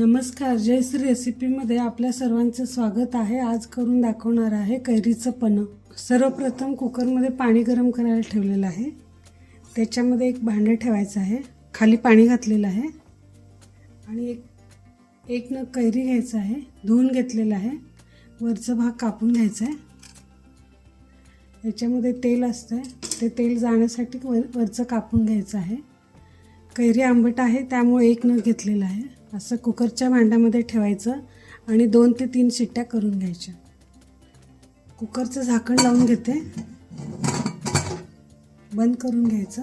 नमस्कार जयश्री रेसिपीमध्ये आपल्या सर्वांचं स्वागत आहे. आज करून दाखवणार आहे कैरीचं पन्ह सर्वप्रथम कुकरमध्ये पाणी गरम करायला ठेवलेलं आहे. त्याच्यामध्ये एक भांडं ठेवायचं आहे. खाली पाणी घातलेलं आहे. आणि एक एक नग कैरी घ्यायचं आहे. धुवून घेतलेलं आहे. वरचा भाग कापून घ्यायचा आहे. याच्यामध्ये तेल असतं आहे ते तेल जाण्यासाठी वर वरचं कापून घ्यायचं आहे. कैरी आंबट आहे त्यामुळे एक नग घेतलेलं आहे. असं कुकरच्या भांड्यामध्ये ठेवायचं आणि दोन ते तीन शिट्ट्या करून घ्यायच्या. कुकरचं झाकण लावून घेते. बंद करून घ्यायचं.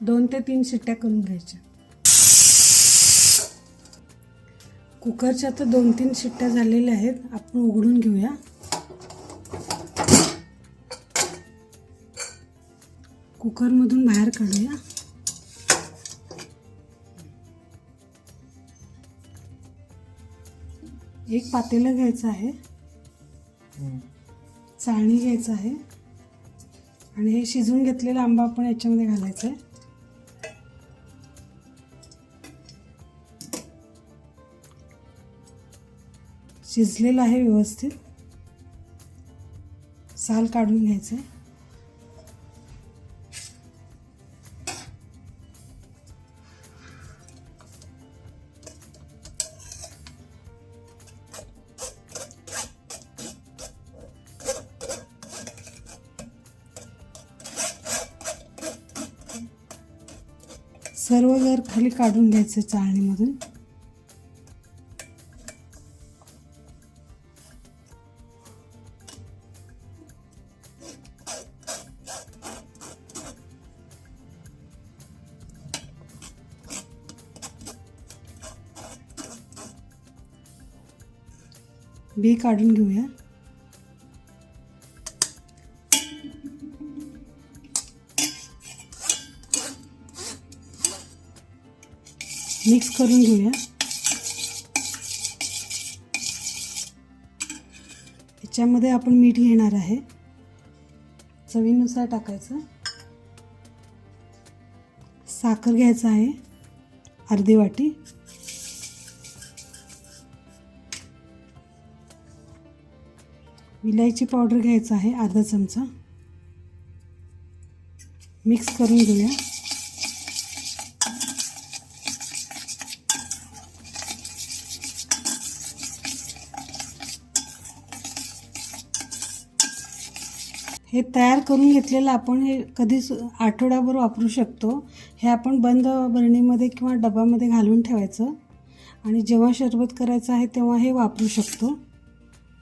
दोन ते तीन शिट्ट्या करून घ्यायच्या. कुकरच्या तर दोन तीन शिट्ट्या झालेल्या आहेत. आपण उघडून घेऊया. कुकरमधून बाहेर काढूया. एक पातेलं घ्यायचं आहे. चाळणी घ्यायचं आहे. आणि हे शिजवून घेतलेला आंबा आपण याच्यामध्ये घालायचा आहे शिजलेलं आहे व्यवस्थित. साल काढून घ्यायचं आहे सर्व जर खाली काढून घ्यायचं चाळणीमधून. बी काढून घेऊया. मिक्स करून घेऊया. याच्यामध्ये आपण मीठ घेणार आहे. चवीनुसार टाकायचं. साखर घ्यायचं आहे. अर्धी वाटी. विलायची पावडर घ्यायचं आहे अर्धा चमचा. मिक्स करून घेऊया. हे तयार करून घेतलेलं आपण हे कधीच आठवड्याभर वापरू शकतो. हे आपण बंद बरणीमध्ये किंवा डब्यामध्ये घालून ठेवायचं. आणि जेव्हा शरबत करायचं आहे तेव्हा हे वापरू शकतो.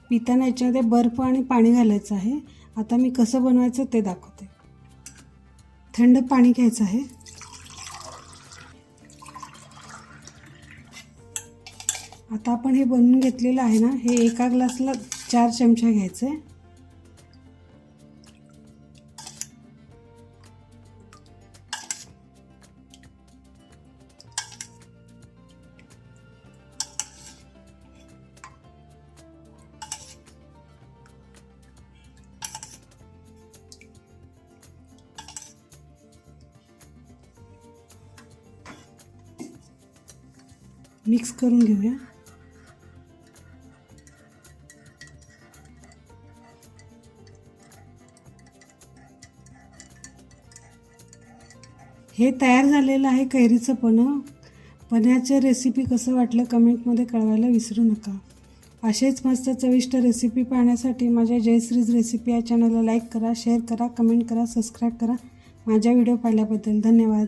पिताना याच्यामध्ये बर्फ आणि पाणी घालायचं आहे. आता मी कसं बनवायचं ते दाखवते. थंड पाणी घ्यायचं आहे. आता आपण हे बनवून घेतलेलं आहे ना हे एका ग्लासला चार चमचा घ्यायचं. आहे मिक्स करून घेऊया. हे तयार झालेलं आहे कैरीचं पणं. पण्याचं रेसिपी कसं वाटलं कमेंटमध्ये कळवायला विसरू नका. असेच मस्त चविष्ट रेसिपी पाहण्यासाठी माझ्या जयश्रीज रेसिपी या चॅनलला लाईक करा शेअर करा कमेंट करा सबस्क्राईब करा. माझ्या व्हिडिओ पाहिल्याबद्दल धन्यवाद.